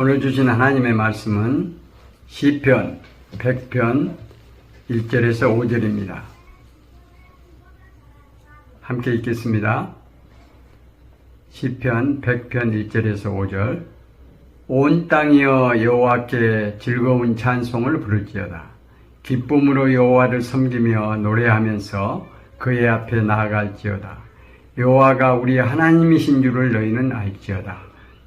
오늘 주신 하나님의 말씀은 시편 100편 1절에서 5절입니다. 함께 읽겠습니다. 시편 100편 1절에서 5절 온 땅이여 여호와께 즐거운 찬송을 부를지어다. 기쁨으로 여호와를 섬기며 노래하면서 그의 앞에 나아갈지어다. 여호와가 우리 하나님이신 줄을 너희는 알지어다.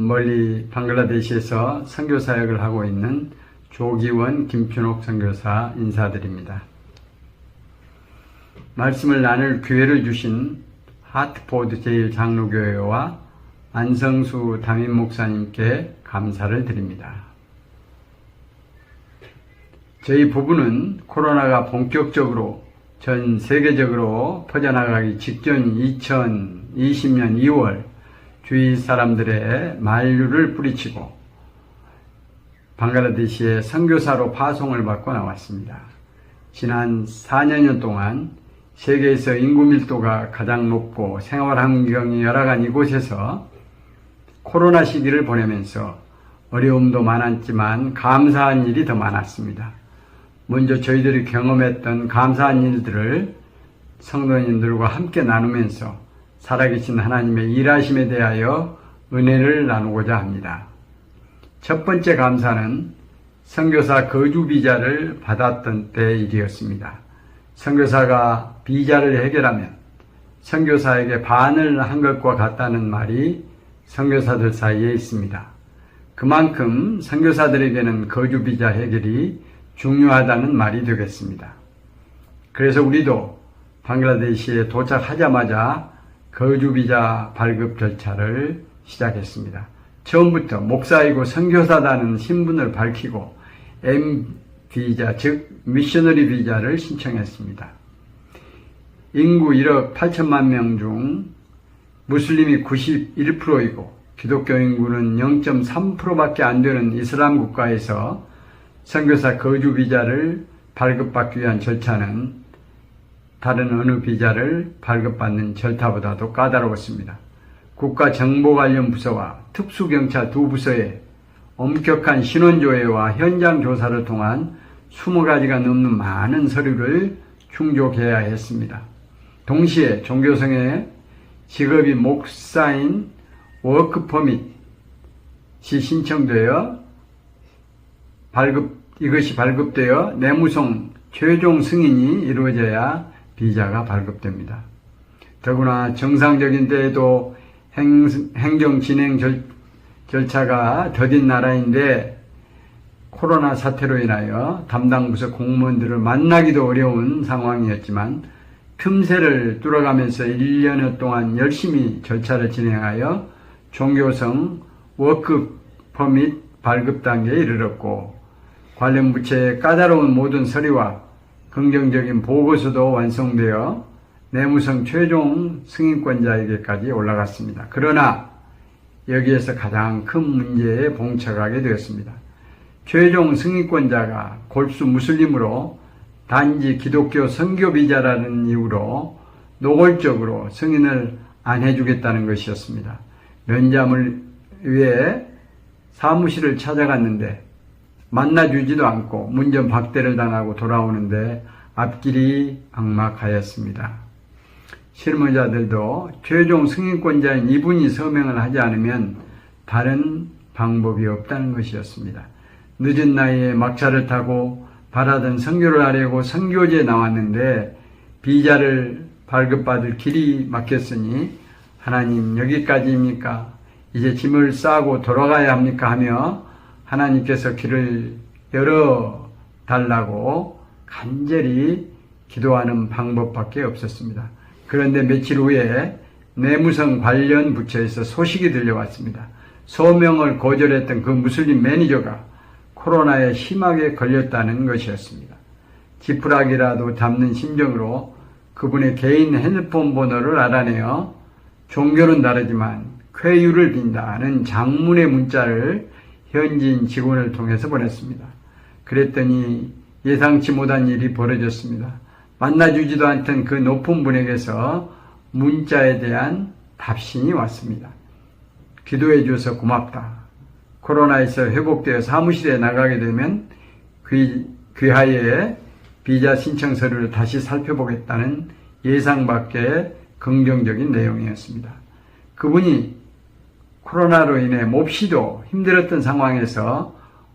멀리 방글라데시에서 선교 사역을 하고 있는 조기원 김춘옥 선교사 인사드립니다. 말씀을 나눌 기회를 주신 하트포드 제1장로교회와 안성수 담임 목사님께 감사를 드립니다. 저희 부부는 코로나가 본격적으로 전 세계적으로 퍼져나가기 직전 2020년 2월 주위 사람들의 만류를 뿌리치고 방글라데시에 선교사로 파송을 받고 나왔습니다. 지난 4년 동안 세계에서 인구 밀도가 가장 높고 생활 환경이 열악한 이곳에서 코로나 시기를 보내면서 어려움도 많았지만 감사한 일이 더 많았습니다. 먼저 저희들이 경험했던 감사한 일들을 성도님들과 함께 나누면서 살아계신 하나님의 일하심에 대하여 은혜를 나누고자 합니다. 첫 번째 감사는 선교사 거주 비자를 받았던 때 일이었습니다. 선교사가 비자를 해결하면 선교사에게 반을 한 것과 같다는 말이 선교사들 사이에 있습니다. 그만큼 선교사들에게는 거주 비자 해결이 중요하다는 말이 되겠습니다. 그래서 우리도 방글라데시에 도착하자마자 거주비자 발급 절차를 시작했습니다. 처음부터 목사이고 선교사다는 신분을 밝히고 M 비자 즉 미셔너리 비자를 신청했습니다. 인구 1억 8천만 명 중 무슬림이 91%이고 기독교 인구는 0.3%밖에 안 되는 이슬람 국가에서 선교사 거주 비자를 발급받기 위한 절차는 다른 어느 비자를 발급받는 절차보다도 까다로웠습니다. 국가 정보 관련 부서와 특수경찰 두 부서의 엄격한 신원조회와 현장 조사를 통한 20가지가 넘는 많은 서류를 충족해야 했습니다. 동시에 종교성의 직업이 목사인 워크퍼밋이 신청되어 발급, 이것이 발급되어 내무성 최종 승인이 이루어져야 비자가 발급됩니다. 더구나 정상적인 때에도 행, 정 진행 절, 절차가 더딘 나라인데 코로나 사태로 인하여 담당 부서 공무원들을 만나기도 어려운 상황이었지만 틈새를 뚫어가면서 1년여 동안 열심히 절차를 진행하여 종교성 워크 퍼밋 발급 단계에 이르렀고 관련 부처의 까다로운 모든 서류와 긍정적인 보고서도 완성되어 내무성 최종 승인권자에게까지 올라갔습니다. 그러나 여기에서 가장 큰 문제에 봉착하게 되었습니다. 최종 승인권자가 골수 무슬림으로 단지 기독교 선교비자라는 이유로 노골적으로 승인을 안 해주겠다는 것이었습니다. 면담을 위해 사무실을 찾아갔는데 만나주지도 않고 문전 박대를 당하고 돌아오는데 앞길이 막막하였습니다. 실무자들도 최종 승인권자인 이분이 서명을 하지 않으면 다른 방법이 없다는 것이었습니다. 늦은 나이에 막차를 타고 바라던 선교를 하려고 선교지에 나왔는데 비자를 발급받을 길이 막혔으니 하나님 여기까지입니까? 이제 짐을 싸고 돌아가야 합니까? 하며 하나님께서 길을 열어 달라고 간절히 기도하는 방법밖에 없었습니다. 그런데 며칠 후에 내무성 관련 부처에서 소식이 들려왔습니다. 소명을 거절했던 그 무슬림 매니저가 코로나에 심하게 걸렸다는 것이었습니다. 지푸라기라도 담는 심정으로 그분의 개인 핸드폰 번호를 알아내어 종교는 다르지만 쾌유를 빈다는 장문의 문자를 현지인 직원을 통해서 보냈습니다. 그랬더니 예상치 못한 일이 벌어졌습니다. 만나주지도 않던 그 높은 분에게서 문자에 대한 답신이 왔습니다. 기도해 주셔서 고맙다. 코로나에서 회복되어 사무실에 나가게 되면 귀, 귀하에 비자 신청 서류를 다시 살펴보겠다는 예상 밖의 긍정적인 내용이었습니다. 그분이 코로나로 인해 몹시도 힘들었던 상황에서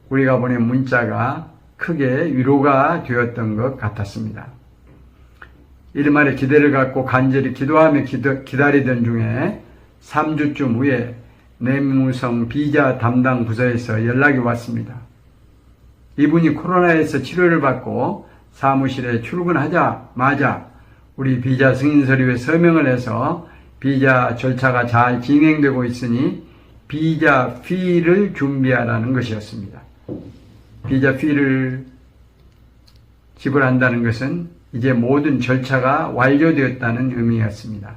우리가 보낸 문자가 크게 위로가 되었던 것 같았습니다. 일말의 기대를 갖고 간절히 기도하며 기도, 기다리던 중에 3주쯤 후에 내무성 비자 담당 부서에서 연락이 왔습니다. 이분이 코로나에서 치료를 받고 사무실에 출근하자마자 우리 비자 승인 서류에 서명을 해서 비자 절차가 잘 진행되고 있으니 비자 피를 준비하라는 것이었습니다. 비자 피를 지불한다는 것은 이제 모든 절차가 완료되었다는 의미였습니다.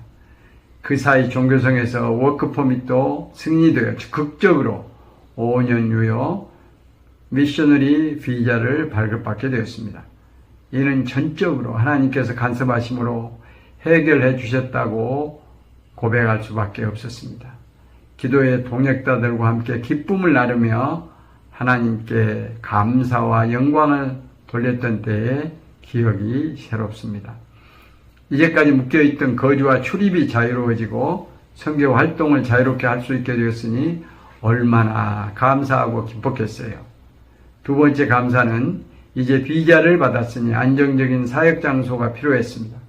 그 사이 종교성에서 워크퍼밋도 승인되어 극적으로 5년 유효 미셔너리 비자를 발급받게 되었습니다. 이는 전적으로 하나님께서 간섭하심으로 해결해 주셨다고 고백할 수밖에 없었습니다. 기도의 동역자들과 함께 기쁨을 나누며 하나님께 감사와 영광을 돌렸던 때의 기억이 새롭습니다. 이제까지 묶여있던 거주와 출입이 자유로워지고 성교 활동을 자유롭게 할 수 있게 되었으니 얼마나 감사하고 기뻤겠어요. 두 번째 감사는 이제 비자를 받았으니 안정적인 사역 장소가 필요했습니다.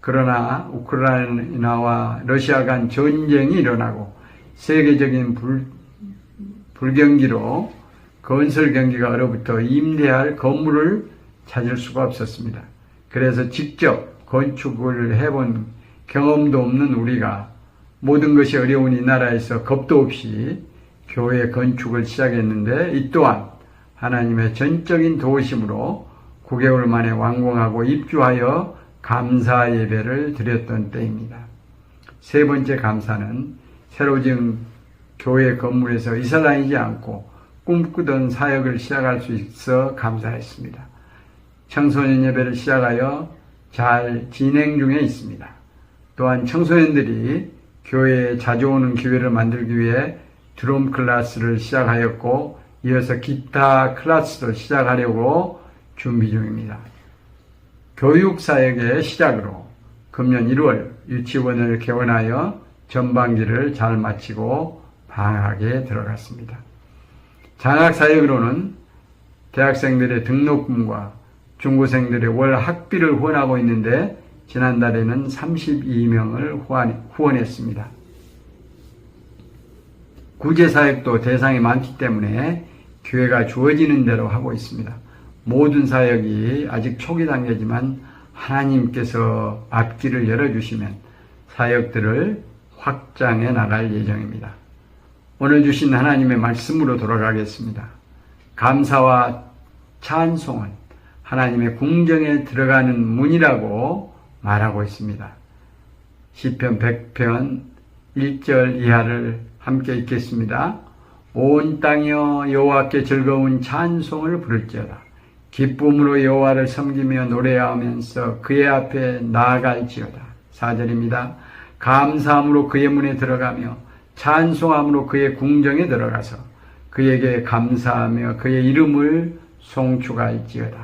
그러나 우크라이나와 러시아 간 전쟁이 일어나고 세계적인 불, 불경기로 건설 경기가 얼어붙어 임대할 건물을 찾을 수가 없었습니다. 그래서 직접 건축을 해본 경험도 없는 우리가 모든 것이 어려운 이 나라에서 겁도 없이 교회 건축을 시작했는데 이 또한 하나님의 전적인 도우심으로 9개월 만에 완공하고 입주하여 감사 예배를 드렸던 때입니다. 세 번째 감사는 새로 지은 교회 건물에서 이사 다니지 않고 꿈꾸던 사역을 시작할 수 있어 감사했습니다. 청소년 예배를 시작하여 잘 진행 중에 있습니다. 또한 청소년들이 교회에 자주 오는 기회를 만들기 위해 드럼 클래스를 시작하였고 이어서 기타 클래스도 시작하려고 준비 중입니다. 교육사역의 시작으로 금년 1월 유치원을 개원하여 전반기를 잘 마치고 방학에 들어갔습니다. 장학사역으로는 대학생들의 등록금과 중고생들의 월 학비를 후원하고 있는데 지난달에는 32명을 후원했습니다. 구제사역도 대상이 많기 때문에 교회가 주어지는 대로 하고 있습니다. 모든 사역이 아직 초기 단계지만 하나님께서 앞길을 열어주시면 사역들을 확장해 나갈 예정입니다. 오늘 주신 하나님의 말씀으로 돌아가겠습니다. 감사와 찬송은 하나님의 궁정에 들어가는 문이라고 말하고 있습니다. 시편 100편 1절 이하를 함께 읽겠습니다. 온 땅이여 여호와께 즐거운 찬송을 부를지어다. 기쁨으로 여호와를 섬기며 노래하면서 그의 앞에 나아갈지어다. 4절입니다. 감사함으로 그의 문에 들어가며 찬송함으로 그의 궁정에 들어가서 그에게 감사하며 그의 이름을 송축할지어다.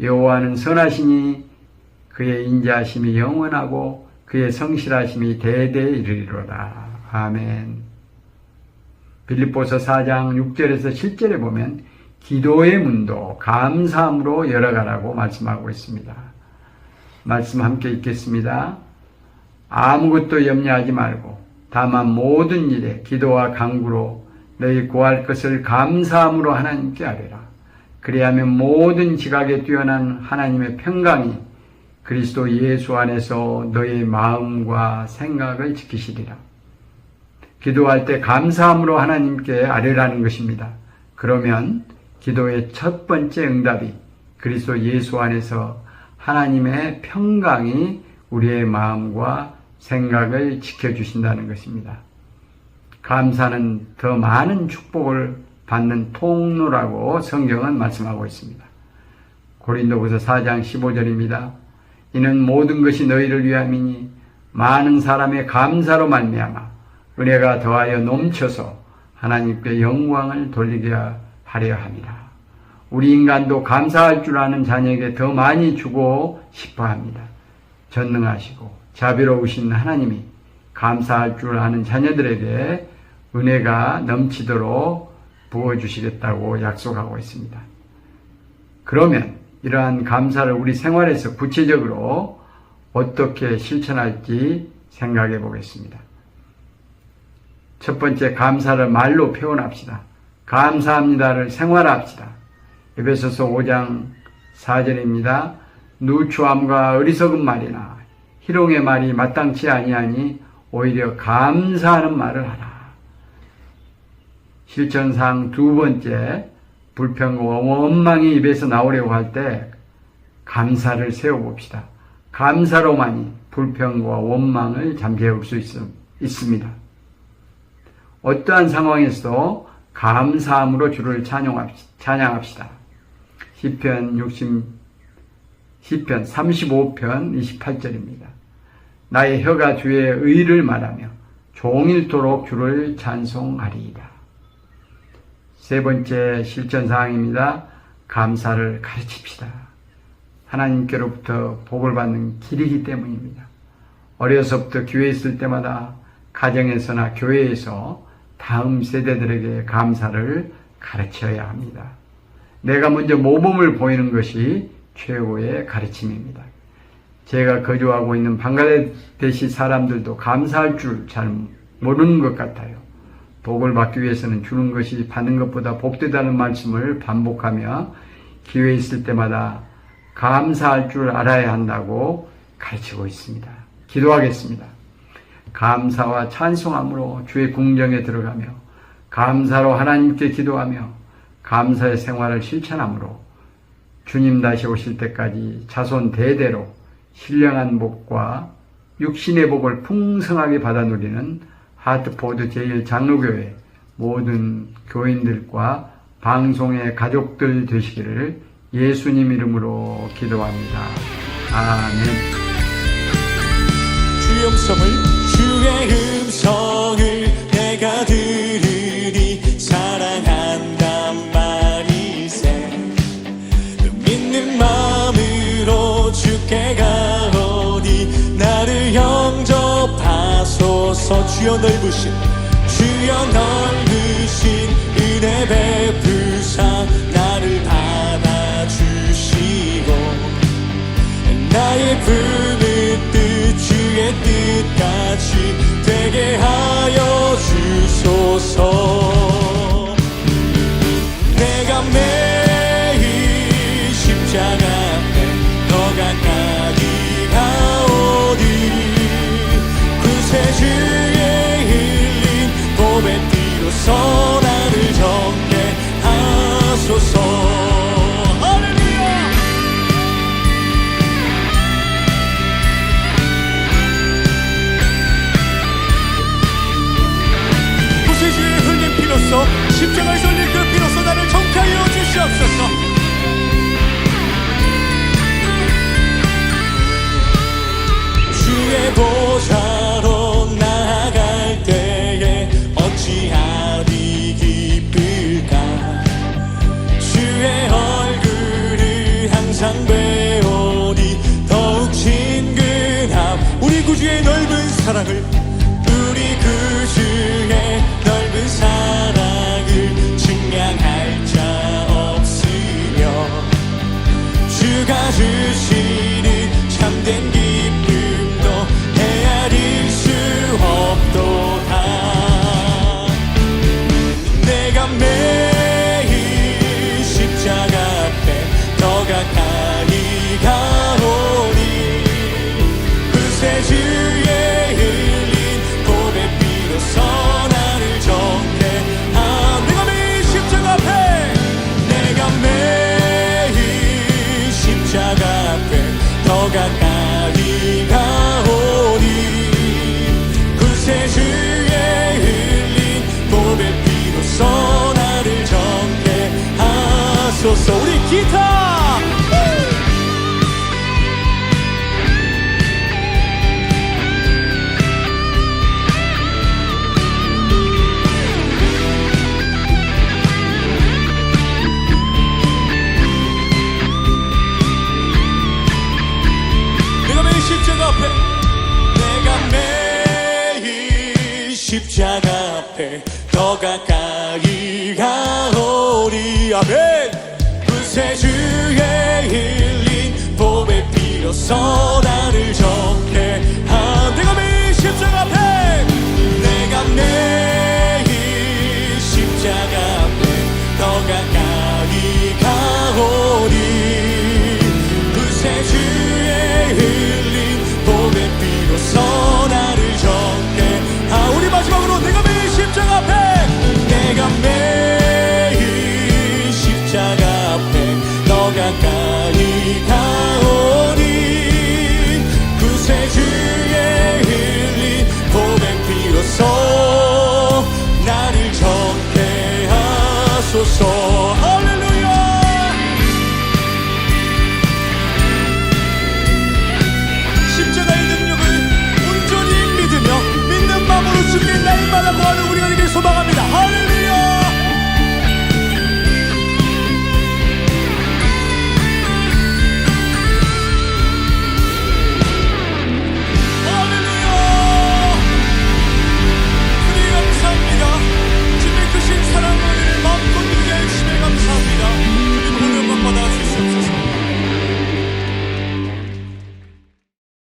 여호와는 선하시니 그의 인자하심이 영원하고 그의 성실하심이 대대에 이르리로다. 아멘. 빌립보서 4장 6절에서 7절에 보면 기도의 문도 감사함으로 열어가라고 말씀하고 있습니다. 말씀 함께 읽겠습니다. 아무것도 염려하지 말고 다만 모든 일에 기도와 강구로 너희 구할 것을 감사함으로 하나님께 아뢰라. 그리하면 모든 지각에 뛰어난 하나님의 평강이 그리스도 예수 안에서 너의 마음과 생각을 지키시리라. 기도할 때 감사함으로 하나님께 아뢰라는 것입니다. 그러면 기도의 첫 번째 응답이 그리스도 예수 안에서 하나님의 평강이 우리의 마음과 생각을 지켜주신다는 것입니다. 감사는 더 많은 축복을 받는 통로라고 성경은 말씀하고 있습니다. 고린도후서 4장 15절입니다. 이는 모든 것이 너희를 위함이니 많은 사람의 감사로 말미암아 은혜가 더하여 넘쳐서 하나님께 영광을 돌리게 하려 합니다. 우리 인간도 감사할 줄 아는 자녀에게 더 많이 주고 싶어 합니다. 전능하시고 자비로우신 하나님이 감사할 줄 아는 자녀들에게 은혜가 넘치도록 부어주시겠다고 약속하고 있습니다. 그러면 이러한 감사를 우리 생활에서 구체적으로 어떻게 실천할지 생각해 보겠습니다. 첫 번째 감사를 말로 표현합시다. 감사합니다를 생활합시다. 에베소서 5장 4절입니다. 누추함과 어리석은 말이나 희롱의 말이 마땅치 아니하니 오히려 감사하는 말을 하라. 실천상 두 번째 불평과 원망이 입에서 나오려고 할 때 감사를 세워봅시다. 감사로만이 불평과 원망을 잠재울 수 있, 있습니다. 어떠한 상황에서도 감사함으로 주를 찬양합시다. 시편 60 시편 35편 28절입니다. 나의 혀가 주의 의를 말하며 종일토록 주를 찬송하리이다. 세 번째 실천 사항입니다. 감사를 가르칩시다. 하나님께로부터 복을 받는 길이기 때문입니다. 어려서부터 교회에 있을 때마다 가정에서나 교회에서 다음 세대들에게 감사를 가르쳐야 합니다. 내가 먼저 모범을 보이는 것이 최고의 가르침입니다. 제가 거주하고 있는 방글라데시 사람들도 감사할 줄 잘 모르는 것 같아요. 복을 받기 위해서는 주는 것이 받는 것보다 복되다는 말씀을 반복하며 기회 있을 때마다 감사할 줄 알아야 한다고 가르치고 있습니다. 기도하겠습니다. 감사와 찬송함으로 주의 궁정에 들어가며 감사로 하나님께 기도하며 감사의 생활을 실천함으로 주님 다시 오실 때까지 자손 대대로 신령한 복과 육신의 복을 풍성하게 받아 누리는 하트포드 제1장로교회 모든 교인들과 방송의 가족들 되시기를 예수님 이름으로 기도합니다. 아멘. 주의 음성을 주의 음성을 내가 들으니 사랑한단 말이세. 믿는 마음으로 주께 가오니 나를 영접하소서. 주여 넓으신 주여 넓으신 은혜 베푸사 같이 되게 하여 주소서 주의 넓은 사랑을 앞에 더 가까이 가오리. 아멘. 그 분쇄주의 힐린 봄에 피로서 나를